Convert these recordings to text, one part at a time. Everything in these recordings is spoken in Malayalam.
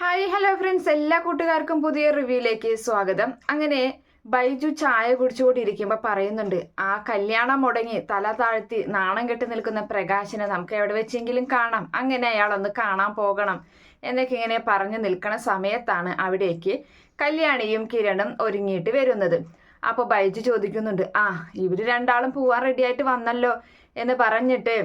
ഹായ് ഹലോ ഫ്രണ്ട്സ് എല്ലാ കൂട്ടുകാർക്കും പുതിയ റിവ്യൂയിലേക്ക് സ്വാഗതം. അങ്ങനെ ബൈജു ചായ കുടിച്ചുകൊണ്ടിരിക്കുമ്പോൾ പറയുന്നുണ്ട് ആ കല്യാണം മുടങ്ങി തല താഴ്ത്തി നാണം കെട്ടി നിൽക്കുന്ന പ്രകാശിനെ നമുക്ക് എവിടെ വെച്ചെങ്കിലും കാണാം. അങ്ങനെ അയാളൊന്ന് കാണാൻ പോകണം. എന്നൊക്കെ ഇങ്ങനെ പറഞ്ഞു നിൽക്കുന്ന സമയത്താണ് അവിടേക്ക് കല്യാണിയും കിരണും ഒരുങ്ങിയിട്ട് വരുന്നത്. അപ്പോൾ ബൈജു ചോദിക്കുന്നുണ്ട് ആ ഇവർ രണ്ടാളും പോവാൻ റെഡിയായിട്ട് വന്നല്ലോ? എന്ന് പറഞ്ഞിട്ട്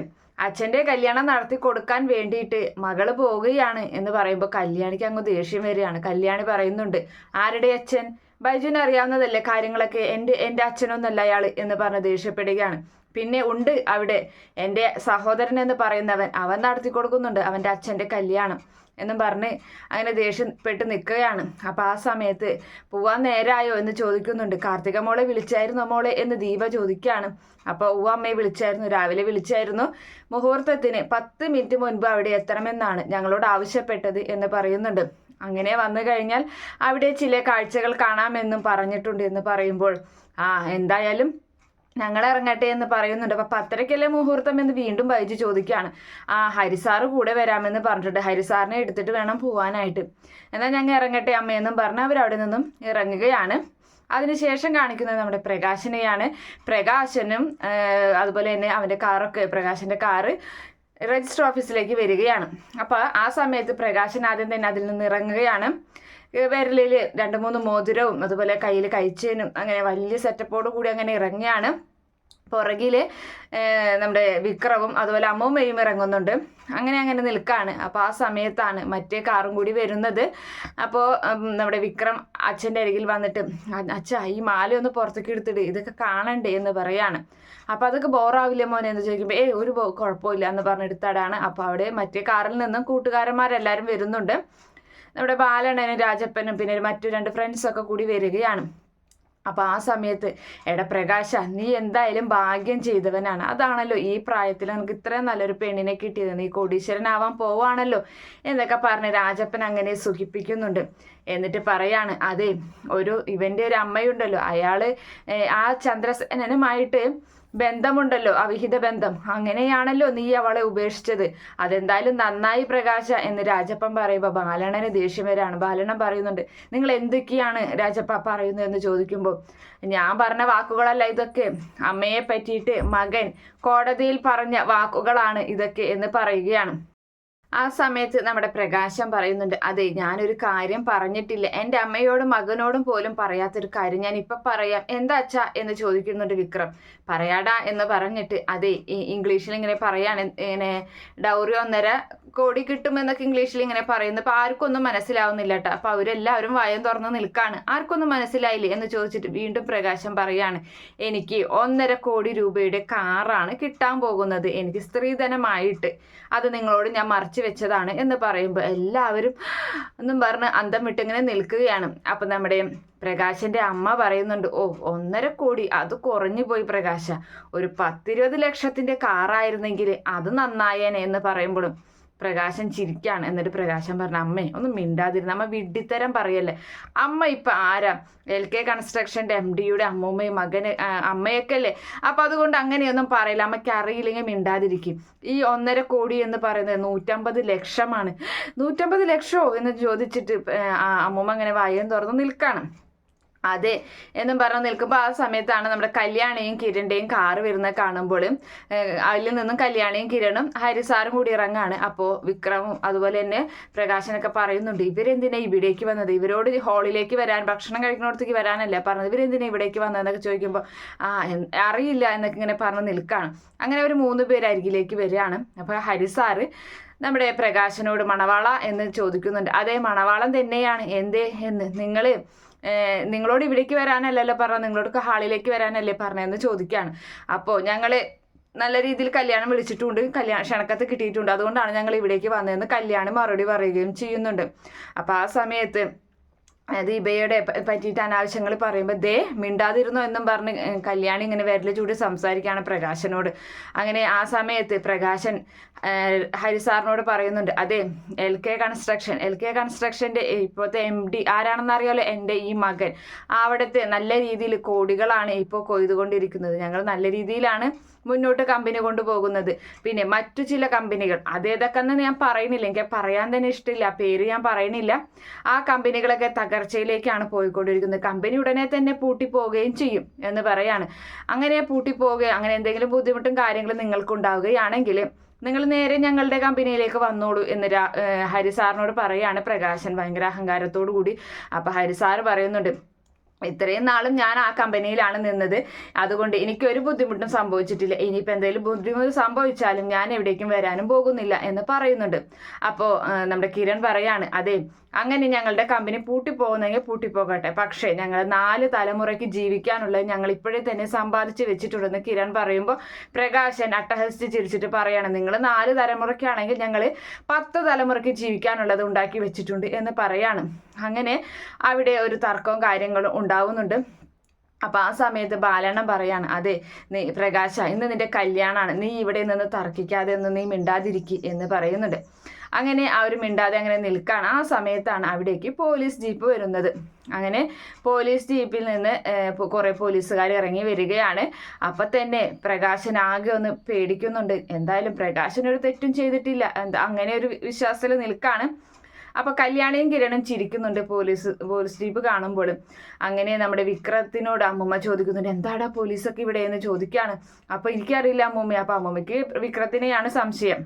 അച്ഛന്റെ കല്യാണം നടത്തി കൊടുക്കാൻ വേണ്ടിയിട്ട് മകൾ പോവുകയാണ് എന്ന് പറയുമ്പോൾ കല്യാണിക്ക് അങ്ങ് ദേഷ്യം വരികയാണ്. കല്യാണി പറയുന്നുണ്ട് ആരുടെ അച്ഛൻ? ബൈജുവിന് അറിയാവുന്നതല്ലേ കാര്യങ്ങളൊക്കെ? എന്റെ എന്റെ അച്ഛനൊന്നല്ല അയാൾ എന്ന് പറഞ്ഞ് ദേഷ്യപ്പെടുകയാണ്. പിന്നെ ഉണ്ട് അവിടെ എന്റെ സഹോദരൻ എന്ന് പറയുന്നവൻ. അവൻ നടത്തി കൊടുക്കുന്നുണ്ട് അവന്റെ അച്ഛന്റെ കല്യാണം. എന്നും പറഞ്ഞ് അങ്ങനെ ദേഷ്യപ്പെട്ട് നിൽക്കുകയാണ്. അപ്പോൾ ആ സമയത്ത് പോവാൻ നേരായോ? എന്ന് ചോദിക്കുന്നുണ്ട്. കാർത്തിക മോളെ വിളിച്ചായിരുന്നോ മോളെ? എന്ന് ദീപ ചോദിക്കുകയാണ്. അപ്പോൾ ഉവ്വ അമ്മയെ വിളിച്ചായിരുന്നു രാവിലെ വിളിച്ചായിരുന്നു. മുഹൂർത്തത്തിന് പത്ത് മിനിറ്റ് മുൻപ് അവിടെ എത്തണമെന്നാണ് ഞങ്ങളോട് ആവശ്യപ്പെട്ടത് എന്ന് പറയുന്നുണ്ട്. അങ്ങനെ വന്നു കഴിഞ്ഞാൽ അവിടെ ചില കാഴ്ചകൾ കാണാമെന്നും പറഞ്ഞിട്ടുണ്ട് എന്ന് പറയുമ്പോൾ ആ എന്തായാലും ഞങ്ങൾ ഇറങ്ങട്ടെ എന്ന് പറയുന്നുണ്ട്. അപ്പൊ പത്തരക്കല്ലേ മുഹൂർത്തം എന്ന് വീണ്ടും ബൈജു ചോദിക്കുകയാണ്. ആ ഹരിസാറ് കൂടെ വരാമെന്ന് പറഞ്ഞിട്ടുണ്ട്. ഹരിസാറിനെ എടുത്തിട്ട് വേണം പോവാനായിട്ട്. എന്നാൽ ഞങ്ങൾ ഇറങ്ങട്ടെ അമ്മയെന്നും പറഞ്ഞ് അവർ അവിടെ നിന്നും ഇറങ്ങുകയാണ്. അതിനുശേഷം കാണിക്കുന്നത് നമ്മുടെ പ്രകാശനെയാണ്. പ്രകാശനും അതുപോലെ തന്നെ അവന്റെ കാറൊക്കെ പ്രകാശന്റെ കാറ് രജിസ്റ്റർ ഓഫീസിലേക്ക് വരികയാണ്. അപ്പോൾ ആ സമയത്ത് പ്രകാശൻ ആദ്യം തന്നെ അതിൽ നിന്ന് ഇറങ്ങുകയാണ്. വിരലിൽ രണ്ട് മൂന്ന് മോതിരവും അതുപോലെ കയ്യിൽ കഴിച്ചേനും അങ്ങനെ വലിയ സെറ്റപ്പോട് കൂടി അങ്ങനെ ഇറങ്ങിയാണ്. പുറകിൽ നമ്മുടെ വിക്രവും അതുപോലെ അമ്മൂമ്മയും ഇറങ്ങുന്നുണ്ട്. അങ്ങനെ അങ്ങനെ നിൽക്കുകയാണ് അപ്പോൾ ആ സമയത്താണ് മറ്റേ കാറും കൂടി വരുന്നത്. അപ്പോൾ നമ്മുടെ വിക്രം അച്ഛന്റെ അരികിൽ വന്നിട്ട് അച്ഛ ഈ മാല ഒന്ന് പുറത്തേക്ക് എടുത്തിട്ട് ഇതൊക്കെ കാണണ്ടേ? എന്ന് പറയാണ്. അപ്പോൾ അതൊക്കെ ബോറാവില്ല മോനെ എന്ന് ചോദിക്കുമ്പോൾ ഏയ് ഒരു കുഴപ്പമില്ല എന്ന് പറഞ്ഞെടുത്താടാണ് അപ്പോൾ അവിടെ മറ്റേ കാറിൽ നിന്നും കൂട്ടുകാരന്മാരെല്ലാവരും വരുന്നുണ്ട്. നമ്മുടെ ബാലണ്ണനും രാജപ്പനും പിന്നെ മറ്റു രണ്ട് ഫ്രണ്ട്സൊക്കെ കൂടി വരികയാണ്. അപ്പോൾ ആ സമയത്ത് എടാ പ്രകാശ നീ എന്തായാലും ഭാഗ്യം ചെയ്തവനാണ്. അതാണല്ലോ ഈ പ്രായത്തിൽ നമുക്ക് ഇത്രയും നല്ലൊരു പെണ്ണിനെ കിട്ടിയത്. നീ കോടീശ്വരനാവാൻ പോവാണല്ലോ എന്നൊക്കെ പറഞ്ഞ് രാജപ്പൻ അങ്ങനെ സുഖിപ്പിക്കുന്നുണ്ട്. എന്നിട്ട് പറയാണ് അതെ ഒരു ഇവന്റെ ഒരു അമ്മയുണ്ടല്ലോ. അയാൾ ആ ചന്ദ്രസേനനുമായിട്ട് ബന്ധമുണ്ടല്ലോ അവിഹിത ബന്ധം. അങ്ങനെയാണല്ലോ നീ അവളെ ഉപേക്ഷിച്ചത്. അതെന്തായാലും നന്നായി പ്രകാശ എന്ന് രാജപ്പൻ പറയുമ്പോൾ ബാലണന് ദേഷ്യം വരാണ്. ബാലണൻ പറയുന്നുണ്ട് നിങ്ങൾ എന്തൊക്കെയാണ് രാജപ്പ പറയുന്നത് എന്ന് ചോദിക്കുമ്പോൾ ഞാൻ പറഞ്ഞ വാക്കുകളല്ല ഇതൊക്കെ. അമ്മയെ പറ്റിയിട്ട് മകൻ കോടതിയിൽ പറഞ്ഞ വാക്കുകളാണ് ഇതൊക്കെ എന്ന് പറയുകയാണ്. ആ സമയത്ത് നമ്മുടെ പ്രകാശം പറയുന്നുണ്ട് അതെ ഞാനൊരു കാര്യം പറഞ്ഞിട്ടില്ല. എന്റെ അമ്മയോടും മകനോടും പോലും പറയാത്തൊരു കാര്യം ഞാൻ ഇപ്പം പറയാം. എന്താ അച്ഛാ? എന്ന് ചോദിക്കുന്നുണ്ട് വിക്രം. പറയാടാ എന്ന് പറഞ്ഞിട്ട് അതെ ഇംഗ്ലീഷിൽ ഇങ്ങനെ പറയാണ്. ഇങ്ങനെ ഡൗറി ഒന്നര കോടി കിട്ടുമെന്നൊക്കെ ഇംഗ്ലീഷിൽ ഇങ്ങനെ പറയുന്നു. അപ്പോൾ ആർക്കൊന്നും മനസ്സിലാവുന്നില്ല കേട്ടോ അപ്പോൾ അവരെല്ലാവരും വായം തുറന്ന് നിൽക്കാണ്. ആർക്കൊന്നും മനസ്സിലായില്ലേ? എന്ന് ചോദിച്ചിട്ട് വീണ്ടും പ്രകാശം പറയാണ് എനിക്ക് ഒന്നര കോടി രൂപയുടെ കാറാണ് കിട്ടാൻ പോകുന്നത്. എനിക്ക് സ്ത്രീധനമായിട്ട്. അത് നിങ്ങളോട് ഞാൻ മറച്ചു വെച്ചതാണ് എന്ന് പറയുമ്പോൾ എല്ലാവരും എന്നും പറഞ്ഞ് അന്തം വിട്ടിങ്ങനെ നിൽക്കുകയാണ്. അപ്പം നമ്മുടെ പ്രകാശിന്റെ അമ്മ പറയുന്നുണ്ട് ഓ ഒന്നര കോടി. അത് കുറഞ്ഞു പോയി പ്രകാശ. ഒരു പത്തിരുപത് ലക്ഷത്തിന്റെ കാറായിരുന്നെങ്കിൽ അത് നന്നായേനെ എന്ന് പറയുമ്പോഴും പ്രകാശൻ ചിരിക്കാണ് എന്നിട്ട് പ്രകാശൻ പറഞ്ഞ അമ്മേ ഒന്ന് മിണ്ടാതിരുന്ന. അമ്മ വിഡ്ഢിത്തരം പറയല്ലേ? അമ്മ ഇപ്പൊ ആരാ? എൽ കെ കൺസ്ട്രക്ഷന്റെ എം ഡിയുടെ അമ്മൂമ്മയും മകന് അമ്മയൊക്കെ അല്ലേ? അപ്പൊ അതുകൊണ്ട് അങ്ങനെയൊന്നും പറയില്ല. അമ്മയ്ക്ക് അറിയില്ലെങ്കിൽ മിണ്ടാതിരിക്കും. ഈ ഒന്നര കോടി എന്ന് പറയുന്നത് നൂറ്റമ്പത് ലക്ഷമാണ്. നൂറ്റമ്പത് ലക്ഷമോ എന്ന് ചോദിച്ചിട്ട് അമ്മൂമ്മ അങ്ങനെ വായം തുറന്ന് നിൽക്കാണ്. അതെ. എന്നും പറഞ്ഞ് നിൽക്കുമ്പോൾ ആ സമയത്താണ് നമ്മുടെ കല്യാണിയും കിരണിന്റെയും കാറ് വരുന്നത് കാണുമ്പോൾ. അതിൽ നിന്നും കല്യാണിയും കിരണും ഹരിസാറും കൂടി ഇറങ്ങാണ്. അപ്പോൾ വിക്രമും അതുപോലെ തന്നെ പ്രകാശനൊക്കെ പറയുന്നുണ്ട് ഇവരെന്തിനാ ഇവിടേക്ക് വന്നത്? ഇവരോട് ഹാളിലേക്ക് വരാൻ ഭക്ഷണം കഴിക്കുന്നിടത്തേക്ക് വരാനല്ല പറഞ്ഞത്? ഇവരെന്തിനാ ഇവിടേക്ക് വന്നതെന്നൊക്കെ ചോദിക്കുമ്പോൾ ആ അറിയില്ല എന്നൊക്കെ ഇങ്ങനെ പറഞ്ഞ് നിൽക്കുകയാണ് അങ്ങനെ ഒരു മൂന്ന് പേര് അരികിലേക്ക് വരികയാണ്. അപ്പോൾ ഹരിസാറ് നമ്മുടെ പ്രകാശനോട് മണവാള എന്ന് ചോദിക്കുന്നുണ്ട്. അതേ മണവാളം തന്നെയാണ്. എന്തേ? എന്ന്. നിങ്ങൾ നിങ്ങളോട് ഇവിടേക്ക് വരാനല്ലല്ലോ പറഞ്ഞത്. നിങ്ങളോട് ഹാളിലേക്ക് വരാനല്ലേ പറഞ്ഞതെന്ന് ചോദിക്കുകയാണ് അപ്പോൾ ഞങ്ങൾ നല്ല രീതിയിൽ കല്യാണം വിളിച്ചിട്ടുണ്ട്. കല്യാണ ക്ഷണക്കത്ത് കിട്ടിയിട്ടുണ്ട്. അതുകൊണ്ടാണ് ഞങ്ങൾ ഇവിടേക്ക് വന്നതെന്ന് കല്യാണം മറുപടി പറയുകയും ചെയ്യുന്നുണ്ട്. അപ്പോൾ ആ സമയത്ത് ദീപയുടെ പറ്റിയിട്ട് അനാവശ്യങ്ങൾ പറയുമ്പോൾ ദേ മിണ്ടാതിരുന്നു എന്നും പറഞ്ഞ് കല്യാണി ഇങ്ങനെ വിരൽ ചൂടി സംസാരിക്കുകയാണ് പ്രകാശനോട്. അങ്ങനെ ആ സമയത്ത് പ്രകാശൻ ഹരിസാറിനോട് പറയുന്നുണ്ട് അതെ L K construction L K കൺസ്ട്രക്ഷന്റെ ഇപ്പോഴത്തെ എം ഡി ആരാണെന്ന് അറിയാലോ? എന്റെ ഈ മകൻ. അവിടുത്തെ നല്ല രീതിയിൽ കോടികളാണ് ഇപ്പോൾ കൊയ്തുകൊണ്ടിരിക്കുന്നത്. ഞങ്ങൾ നല്ല രീതിയിലാണ് മുന്നോട്ട് കമ്പനി കൊണ്ടുപോകുന്നത്. പിന്നെ മറ്റു ചില കമ്പനികൾ അതേതൊക്കെന്ന് ഞാൻ പറയുന്നില്ല. എനിക്ക് പറയാൻ തന്നെ ഇഷ്ടമില്ല. പേര് ഞാൻ പറയുന്നില്ല. ആ കമ്പനികളൊക്കെ തകർച്ചയിലേക്കാണ് പോയിക്കൊണ്ടിരിക്കുന്നത്. കമ്പനി ഉടനെ തന്നെ പൂട്ടി പോവുകയും ചെയ്യും എന്ന് പറയാണ്. അങ്ങനെ പൂട്ടി പോവുകയോ അങ്ങനെ എന്തെങ്കിലും ബുദ്ധിമുട്ടും കാര്യങ്ങളും നിങ്ങൾക്കുണ്ടാവുകയാണെങ്കിൽ നിങ്ങൾ നേരെ ഞങ്ങളുടെ കമ്പനിയിലേക്ക് വന്നോളൂ എന്ന് ഹരി സാറിനോട് പറയാണ് പ്രകാശൻ. ഭയങ്കര അഹങ്കാരത്തോടു കൂടി അപ്പോൾ ഹരിസാർ പറയുന്നുണ്ട് ഇത്രയും നാളും ഞാൻ ആ കമ്പനിയിലാണ് നിന്നത്. അതുകൊണ്ട് എനിക്ക് ഒരു ബുദ്ധിമുട്ടും സംഭവിച്ചിട്ടില്ല. ഇനിയിപ്പോൾ എന്തെങ്കിലും ബുദ്ധിമുട്ട് സംഭവിച്ചാലും ഞാൻ എവിടേക്കും വരാനും പോകുന്നില്ല എന്ന് പറയുന്നുണ്ട്. അപ്പോൾ നമ്മുടെ കിരൺ പറയാണ് അതെ അങ്ങനെ ഞങ്ങളുടെ കമ്പനി പൂട്ടിപ്പോകുന്നെങ്കിൽ പൂട്ടിപ്പോകട്ടെ. പക്ഷേ ഞങ്ങൾ നാല് തലമുറയ്ക്ക് ജീവിക്കാനുള്ളത് ഞങ്ങൾ ഇപ്പോഴേ തന്നെ സമ്പാദിച്ച് വെച്ചിട്ടുണ്ടെന്ന് കിരൺ പറയുമ്പോൾ പ്രകാശൻ അട്ടഹസിച്ച് ചിരിച്ചിട്ട് പറയാണ് നിങ്ങൾ നാല് തലമുറയ്ക്കാണെങ്കിൽ ഞങ്ങൾ പത്ത് തലമുറയ്ക്ക് ജീവിക്കാനുള്ളത് ഉണ്ടാക്കി വെച്ചിട്ടുണ്ട് എന്ന് പറയാണ്. അങ്ങനെ അവിടെ ഒരു തർക്കവും കാര്യങ്ങളും ഉണ്ടാവുന്നുണ്ട്. അപ്പോൾ ആ സമയത്ത് ബാലണ്ണൻ പറയാണ് അതെ നീ പ്രകാശ ഇന്ന് നിന്റെ കല്യാണമാണ് നീ ഇവിടെ നിന്ന് തർക്കിക്കാതെ ഒന്ന് നീ മിണ്ടാതിരിക്കി എന്ന് പറയുന്നുണ്ട്. അങ്ങനെ അവർ മിണ്ടാതെ അങ്ങനെ നിൽക്കുകയാണ് ആ സമയത്താണ് അവിടേക്ക് പോലീസ് ജീപ്പ് വരുന്നത്. അങ്ങനെ പോലീസ് ജീപ്പിൽ നിന്ന് കുറേ പോലീസുകാർ ഇറങ്ങി വരികയാണ്. അപ്പം തന്നെ പ്രകാശൻ ആകെ ഒന്ന് പേടിക്കുന്നുണ്ട്. എന്തായാലും പ്രകാശൻ ഒരു തെറ്റും ചെയ്തിട്ടില്ല. എന്താ അങ്ങനെ ഒരു വിശ്വാസത്തിൽ നിൽക്കുകയാണ് അപ്പൊ കല്യാണിയും കിരണും ചിരിക്കുന്നുണ്ട് പോലീസ് പോലീസ് ജീപ്പ് കാണുമ്പോഴും. അങ്ങനെ നമ്മുടെ വിക്രത്തിനോട് അമ്മമ്മ ചോദിക്കുന്നുണ്ട് എന്താടാ പോലീസൊക്കെ ഇവിടെ എന്ന് ചോദിക്കുകയാണ് അപ്പൊ എനിക്കറിയില്ല അമ്മൂമ്മ അപ്പൊ അമ്മമ്മയ്ക്ക് വിക്രത്തിനെയാണ് സംശയം.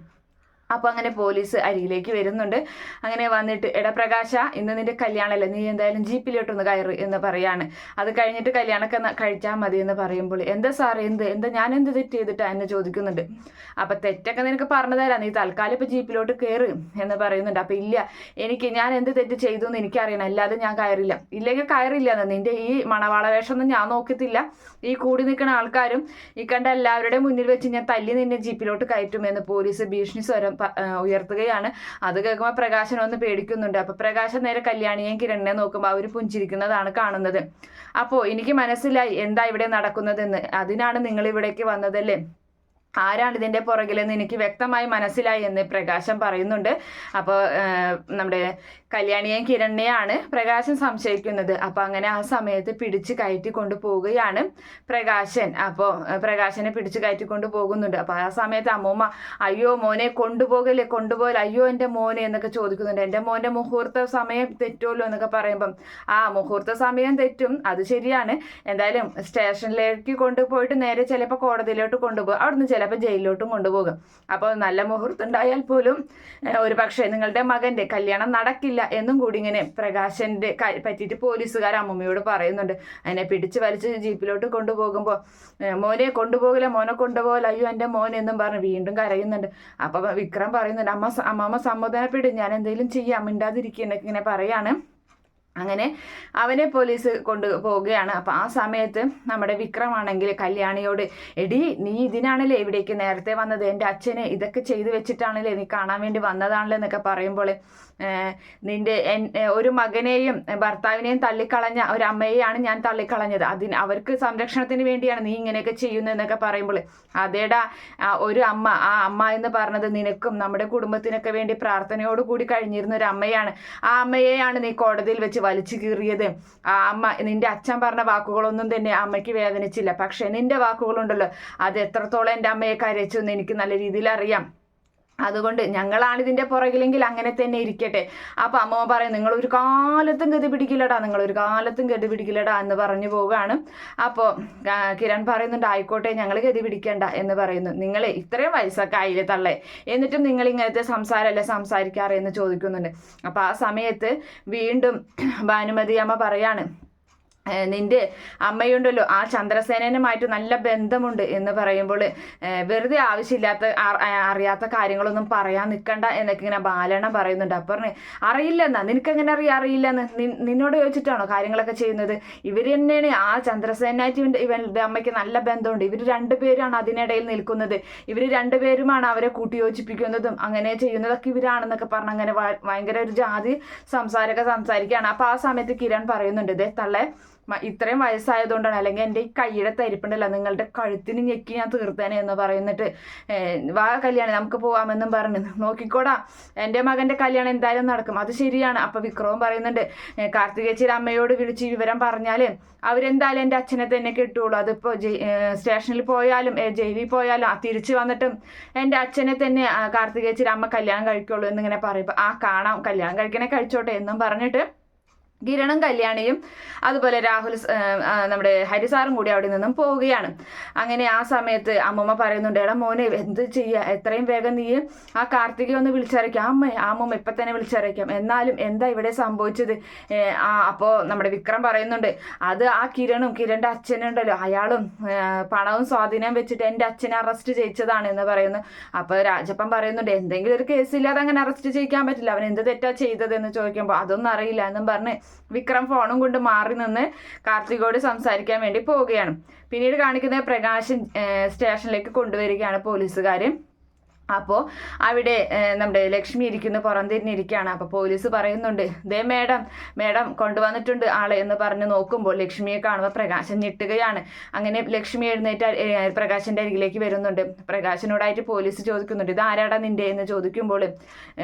അപ്പോൾ അങ്ങനെ പോലീസ് അരികിലേക്ക് വരുന്നുണ്ട്. അങ്ങനെ വന്നിട്ട് എടാ ഇന്ന് നിന്റെ കല്യാണമല്ലേ നീ എന്തായാലും ജീപ്പിലോട്ടൊന്ന് കയറി എന്ന് പറയാണ്. അത് കഴിഞ്ഞിട്ട് കല്യാണമൊക്കെ കഴിച്ചാൽ മതി എന്ന് പറയുമ്പോൾ എന്താ സാർ എന്ത്? എന്താ ഞാൻ എന്ത് തെറ്റ് ചെയ്തിട്ടാ? എന്ന് ചോദിക്കുന്നുണ്ട്. അപ്പം തെറ്റൊക്കെ നിനക്ക് പറഞ്ഞു തരാം. നീ തൽക്കാലം ഇപ്പൊ ജീപ്പിലോട്ട് കയറ് എന്ന് പറയുന്നുണ്ട്. അപ്പം ഇല്ല എനിക്ക് ഞാൻ എന്ത് തെറ്റ് ചെയ്തു എന്ന് എനിക്കറിയണം. അല്ലാതെ ഞാൻ കയറില്ല. ഇല്ലെങ്കിൽ കയറില്ല എന്ന്. നിന്റെ ഈ മണവാള വേഷമൊന്നും ഞാൻ നോക്കത്തില്ല. ഈ കൂടി നിൽക്കുന്ന ആൾക്കാരും ഈ കണ്ട എല്ലാവരുടെയും മുന്നിൽ വെച്ച് ഞാൻ തല്ലി നിന്നെ ജീപ്പിലോട്ട് കയറ്റുമെന്ന് പോലീസ് ഭീഷണി സ്വരം ഉയർത്തുകയാണ്. അത് കേൾക്കുമ്പോൾ പ്രകാശൻ ഒന്ന് പേടിക്കുന്നുണ്ട്. അപ്പൊ പ്രകാശൻ നേരെ കല്യാണിയെയും കിരണിനെ നോക്കുമ്പോൾ അവർ പുഞ്ചിരിക്കുന്നതാണ് കാണുന്നത്. അപ്പോൾ എനിക്ക് മനസ്സിലായി എന്താ ഇവിടെ നടക്കുന്നതെന്ന്. അതിനാണ് നിങ്ങൾ ഇവിടേക്ക് വന്നതല്ലേ? ആരാണ് ഇതിന്റെ പുറകിലെന്ന് എനിക്ക് വ്യക്തമായി മനസ്സിലായി എന്ന് പ്രകാശം പറയുന്നുണ്ട്. അപ്പോൾ നമ്മുടെ കല്യാണിയെയും കിരണിനെയാണ് പ്രകാശം സംശയിക്കുന്നത്. അപ്പോൾ അങ്ങനെ ആ സമയത്ത് പിടിച്ച് കയറ്റി കൊണ്ടുപോവുകയാണ് പ്രകാശൻ. അപ്പോൾ പ്രകാശനെ പിടിച്ച് കയറ്റി കൊണ്ടുപോകുന്നുണ്ട്. അപ്പോൾ ആ സമയത്ത് അമ്മൂമ്മ അയ്യോ മോനെ കൊണ്ടുപോകല്ലേ കൊണ്ടുപോകല്ലേ? അയ്യോ എന്റെ മോനെ എന്നൊക്കെ ചോദിക്കുന്നുണ്ട്. എന്റെ മോന്റെ മുഹൂർത്ത സമയം തെറ്റുമല്ലോ എന്നൊക്കെ പറയുമ്പം ആ മുഹൂർത്ത സമയം തെറ്റും. അത് ശരിയാണ്. എന്തായാലും സ്റ്റേഷനിലേക്ക് കൊണ്ടുപോയിട്ട് നേരെ ചിലപ്പോൾ കോടതിയിലോട്ട് കൊണ്ടുപോകും. അവിടുന്ന് ചിലപ്പോൾ ജയിലിലോട്ടും കൊണ്ടുപോകും. അപ്പോൾ നല്ല മുഹൂർത്തം ഉണ്ടായാൽ പോലും ഒരു പക്ഷേ നിങ്ങളുടെ മകന്റെ കല്യാണം നടക്കില്ല എന്നും കൂടി ഇങ്ങനെ പ്രകാശന്റെ പറ്റിയിട്ട് പോലീസുകാർ അമ്മമ്മയോട് പറയുന്നുണ്ട്. അതിനെ പിടിച്ച് വലിച്ച് ജീപ്പിലോട്ട് കൊണ്ടുപോകുമ്പോൾ മോനെ കൊണ്ടുപോകില്ല മോനെ കൊണ്ടുപോകില്ല അയ്യോ എന്റെ മോൻ എന്നും പറഞ്ഞ് വീണ്ടും കരയുന്നുണ്ട്. അപ്പം വിക്രം പറയുന്നുണ്ട് അമ്മ അമ്മമ്മ സമ്മതനപ്പെടും ഞാൻ എന്തെങ്കിലും ചെയ്യാം മിണ്ടാതിരിക്കുന്നൊക്കെ ഇങ്ങനെ പറയാണ്. അങ്ങനെ അവനെ പോലീസ് കൊണ്ട് പോവുകയാണ്. അപ്പം ആ സമയത്ത് നമ്മുടെ വിക്രമാണെങ്കിൽ കല്യാണിയോട് എടി നീ ഇതിനാണല്ലേ ഇവിടേക്ക് നേരത്തെ വന്നത്? എന്റെ അച്ഛനെ ഇതൊക്കെ ചെയ്തു വെച്ചിട്ടാണല്ലേ നീ കാണാൻ വേണ്ടി വന്നതാണല്ലോ? എന്നൊക്കെ പറയുമ്പോൾ നിന്റെ ഒരു മകനെയും ഭർത്താവിനെയും തള്ളിക്കളഞ്ഞ ഒരു അമ്മയെയാണ് ഞാൻ തള്ളിക്കളഞ്ഞത്. അതിന് അവർക്ക് സംരക്ഷണത്തിന് വേണ്ടിയാണ് നീ ഇങ്ങനെയൊക്കെ ചെയ്യുന്നതെന്നൊക്കെ പറയുമ്പോൾ അതേടാ ഒരു അമ്മ ആ അമ്മ എന്ന് പറഞ്ഞത് നിനക്കും നമ്മുടെ കുടുംബത്തിനൊക്കെ വേണ്ടി പ്രാർത്ഥനയോട് കൂടി കഴിഞ്ഞിരുന്ന ഒരു അമ്മയാണ്. ആ അമ്മയെയാണ് നീ കോടതിയിൽ വെച്ച് വലിച്ചു കീറിയത്. ആ അമ്മ നിന്റെ അച്ഛൻ പറഞ്ഞ വാക്കുകളൊന്നും തന്നെ അമ്മയ്ക്ക് വേദനിച്ചില്ല. പക്ഷെ നിന്റെ വാക്കുകളുണ്ടല്ലോ. അത് എത്രത്തോളം എന്റെ അമ്മയെ കരയിച്ചു എന്ന് എനിക്ക് നല്ല രീതിയിൽ അറിയാം. അതുകൊണ്ട് ഞങ്ങളാണ് ഇതിന്റെ പുറകിലെങ്കിൽ അങ്ങനെ തന്നെ ഇരിക്കട്ടെ. അപ്പൊ അമ്മ പറയും നിങ്ങൾ ഒരു കാലത്തും ഗതി പിടിക്കില്ലടാ നിങ്ങൾ ഒരു കാലത്തും ഗതി പിടിക്കില്ലടാ എന്ന് പറഞ്ഞു പോവുകയാണ്. അപ്പോൾ കിരൺ പറയുന്നുണ്ട് ആയിക്കോട്ടെ ഞങ്ങൾ ഗതി പിടിക്കണ്ട എന്ന് പറയുന്നു. നിങ്ങൾ ഇത്രയും വയസ്സൊക്കെ ആയില്ലേ തള്ളേ? എന്നിട്ടും നിങ്ങൾ ഇങ്ങനത്തെ സംസാരമല്ലേ സംസാരിക്കാറ്? എന്ന് ചോദിക്കുന്നുണ്ട്. അപ്പോൾ ആ സമയത്ത് വീണ്ടും ഭാനുമതി അമ്മ പറയാണ് നിന്റെ അമ്മയുണ്ടല്ലോ. ആ ചന്ദ്രസേനനുമായിട്ട് നല്ല ബന്ധമുണ്ട് എന്ന് പറയുമ്പോൾ വെറുതെ ആവശ്യമില്ലാത്ത അറിയാത്ത കാര്യങ്ങളൊന്നും പറയാൻ നിൽക്കണ്ട എന്നൊക്കെ ഇങ്ങനെ ബാലണ പറയുന്നുണ്ട്. അപ്പം പറഞ്ഞു അറിയില്ലെന്നാ? നിനക്ക് എങ്ങനെ അറിയാം? അറിയില്ലെന്ന്? നിന്നോട് ചോദിച്ചിട്ടാണോ കാര്യങ്ങളൊക്കെ ചെയ്യുന്നത്? ഇവർ തന്നെയാണ് ആ ചന്ദ്രസേനായിട്ട് ഇവന്റെ ഇവന്റെ അമ്മയ്ക്ക് നല്ല ബന്ധമുണ്ട്. ഇവർ രണ്ടുപേരാണ് അതിനിടയിൽ നിൽക്കുന്നത്. ഇവർ രണ്ടുപേരുമാണ് അവരെ കൂട്ടിയോജിപ്പിക്കുന്നതും അങ്ങനെ ചെയ്യുന്നതൊക്കെ ഇവരാണെന്നൊക്കെ പറഞ്ഞ് അങ്ങനെ ഭയങ്കര ഒരു ജാതി സംസാരമൊക്കെ സംസാരിക്കുകയാണ്. അപ്പോൾ ആ സമയത്ത് കിരൺ പറയുന്നുണ്ട് ഇതേ തള്ളെ ഇത്രയും വയസ്സായതുകൊണ്ടാണ്. അല്ലെങ്കിൽ എന്റെ ഈ കൈയുടെ തരിപ്പുണ്ടല്ല. നിങ്ങളുടെ കഴുത്തിന് ഞെക്കി ഞാൻ തീർത്തേനെ എന്ന് പറയുന്നിട്ട്. വാ കല്യാണം നമുക്ക് പോവാമെന്നും പറഞ്ഞു. നോക്കിക്കോടാ. എന്റെ മകന്റെ കല്യാണം എന്തായാലും നടക്കും. അത് ശരിയാണ്. അപ്പോൾ വിക്രവും പറയുന്നുണ്ട് കാർത്തികേച്ചിയുടെ അമ്മയോട് വിളിച്ച് വിവരം പറഞ്ഞാൽ അവരെന്തായാലും എന്റെ അച്ഛനെ തന്നെ കിട്ടുള്ളൂ അതിപ്പോൾ സ്റ്റേഷനിൽ പോയാലും ജയിലിൽ പോയാലും തിരിച്ചു വന്നിട്ടും എന്റെ അച്ഛനെ തന്നെ കാർത്തികേച്ചിയുടെ അമ്മ കല്യാണം കഴിക്കുള്ളൂ എന്നിങ്ങനെ പറയും ആ കാണാം. കല്യാണം കഴിക്കണേ കഴിച്ചോട്ടെ എന്നും പറഞ്ഞിട്ട് കിരണും കല്യാണിയും അതുപോലെ രാഹുൽ നമ്മുടെ ഹരിസാറും കൂടി അവിടെ നിന്നും പോവുകയാണ്. അങ്ങനെ ആ സമയത്ത് അമ്മമ്മ പറയുന്നുണ്ട് എടാ മോനെ എന്ത് ചെയ്യുക എത്രയും വേഗം നീ ആ കാർത്തികയെ ഒന്ന് വിളിച്ചറിയിക്കാം. അമ്മ അമ്മമ്മ ഇപ്പം തന്നെ വിളിച്ചറിയിക്കാം. എന്നാലും എന്താ ഇവിടെ സംഭവിച്ചത്? ആ അപ്പോൾ നമ്മുടെ വിക്രം പറയുന്നുണ്ട് അത് ആ കിരണും കിരണിന്റെ അച്ഛനുണ്ടല്ലോ അയാളും പണവും സ്വാധീനം വെച്ചിട്ട് എന്റെ അച്ഛനെ അറസ്റ്റ് ചെയ്യിച്ചതാണ് എന്ന് പറയുന്നു. അപ്പോൾ രാജപ്പൻ പറയുന്നുണ്ട് എന്തെങ്കിലും ഒരു കേസില്ലാതെ അങ്ങനെ അറസ്റ്റ് ചെയ്യിക്കാൻ പറ്റില്ല. അവൻ എന്ത് തെറ്റാ ചെയ്തതെന്ന് ചോദിക്കുമ്പോൾ അതൊന്നും അറിയില്ല എന്നും പറഞ്ഞ് വിക്രം ഫോണും കൊണ്ട് മാറി നിന്ന് കാർത്തികോട് സംസാരിക്കാൻ വേണ്ടി പോവുകയാണ്. പിന്നീട് കാണിക്കുന്ന പ്രകാശൻ സ്റ്റേഷനിലേക്ക് കൊണ്ടുവരികയാണ് പോലീസുകാർ അപ്പോൾ അവിടെ നമ്മുടെ ലക്ഷ്മി ഇരിക്കുന്ന പുറംതിരിഞ്ഞിരിക്കുകയാണ് അപ്പോൾ പോലീസ് പറയുന്നുണ്ട് ദേ മേഡം മേഡം കൊണ്ടുവന്നിട്ടുണ്ട് ആളെ എന്ന് പറഞ്ഞ് നോക്കുമ്പോൾ ലക്ഷ്മിയെ കാണുമ്പോൾ പ്രകാശൻ ഞെട്ടുകയാണ്. അങ്ങനെ ലക്ഷ്മി എഴുന്നേറ്റ് പ്രകാശന്റെ അരികിലേക്ക് വരുന്നുണ്ട്. പ്രകാശനോടായിട്ട് പോലീസ് ചോദിക്കുന്നുണ്ട് ഇത് ആരാടാ നിന്റെ? എന്ന് ചോദിക്കുമ്പോൾ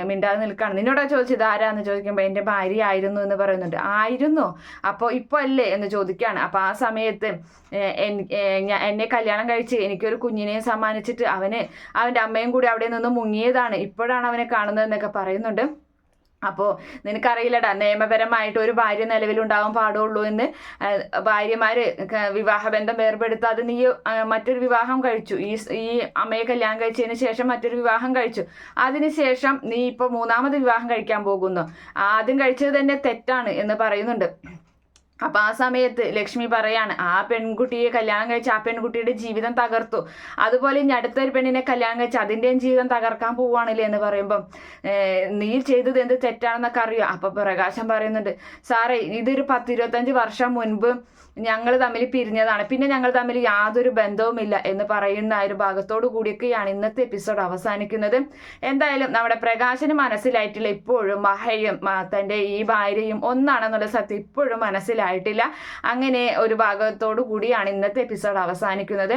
മിണ്ടാതെ നിൽക്കുകയാണ്. നിന്നോടാ ചോദിച്ചത് ഇത് ആരാന്ന്? ചോദിക്കുമ്പോൾ എന്റെ ഭാര്യ ആയിരുന്നു എന്ന് പറയുന്നുണ്ട്. ആയിരുന്നു? അപ്പോൾ ഇപ്പോൾ അല്ലേ? എന്ന് ചോദിക്കുകയാണ്. അപ്പോൾ ആ സമയത്ത് എന്നെ കല്യാണം കഴിച്ച് എനിക്കൊരു കുഞ്ഞിനെ സമ്മാനിച്ചിട്ട് അവന് അവന്റെ അമ്മയും കൂടി അവിടെ നിന്ന് മുങ്ങിയതാണ്. ഇപ്പോഴാണ് അവനെ കാണുന്നത് എന്നൊക്കെ പറയുന്നുണ്ട്. അപ്പോൾ നിനക്കറിയില്ലടാ നിയമപരമായിട്ട് ഒരു ഭാര്യ നിലവിലുണ്ടാവാൻ പാടുള്ളൂ എന്ന് ഭാര്യമാർ വിവാഹബന്ധം വേർപെടുത്താതെ നീ മറ്റൊരു വിവാഹം കഴിച്ചു. ഈ ഈ അമ്മയെ കല്യാണം കഴിച്ചതിന് ശേഷം മറ്റൊരു വിവാഹം കഴിച്ചു. അതിനുശേഷം നീ ഇപ്പോൾ മൂന്നാമത് വിവാഹം കഴിക്കാൻ പോകുന്നു. ആദ്യം കഴിച്ചത് തന്നെ തെറ്റാണ് എന്ന് പറയുന്നുണ്ട്. അപ്പൊ ആ സമയത്ത് ലക്ഷ്മി പറയാണ് ആ പെൺകുട്ടിയെ കല്യാണം കഴിച്ച് ആ പെൺകുട്ടിയുടെ ജീവിതം തകർത്തു. അതുപോലെ ഇനി അടുത്തൊരു പെണ്ണിനെ കല്യാണം കഴിച്ച് അതിന്റെയും ജീവിതം തകർക്കാൻ പോവാണല്ലേ എന്ന് പറയുമ്പം നീ ചെയ്തത് എന്ത് തെറ്റാണെന്നൊക്കെ അറിയാം അപ്പൊ പ്രകാശം പറയുന്നുണ്ട് സാറേ ഇതൊരു പത്തിരുപത്തഞ്ച് വർഷം മുൻപ് ഞങ്ങൾ തമ്മിൽ പിരിഞ്ഞതാണ്. പിന്നെ ഞങ്ങൾ തമ്മിൽ യാതൊരു ബന്ധവുമില്ല എന്ന് പറയുന്ന ഒരു ഭാഗത്തോടു കൂടിയൊക്കെയാണ് ഇന്നത്തെ എപ്പിസോഡ് അവസാനിക്കുന്നത്. എന്തായാലും നമ്മുടെ പ്രകാശന് മനസ്സിലായിട്ടില്ല. ഇപ്പോഴും മഹയും തന്റെ ഈ ഭാര്യയും ഒന്നാണെന്നുള്ള സത്യം ഇപ്പോഴും മനസ്സിലായിട്ടില്ല. അങ്ങനെ ഒരു ഭാഗത്തോടു കൂടിയാണ് ഇന്നത്തെ എപ്പിസോഡ് അവസാനിക്കുന്നത്.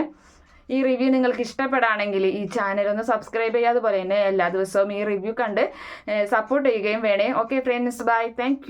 ഈ റിവ്യൂ നിങ്ങൾക്ക് ഇഷ്ടപ്പെടുകയാണെങ്കിൽ ഈ ചാനൽ ഒന്ന് സബ്സ്ക്രൈബ് ചെയ്യുക. അതുപോലെ തന്നെ എല്ലാ ദിവസവും ഈ റിവ്യൂ കണ്ട് സപ്പോർട്ട് ചെയ്യുകയും വേണേ. Okay friends bye. താങ്ക്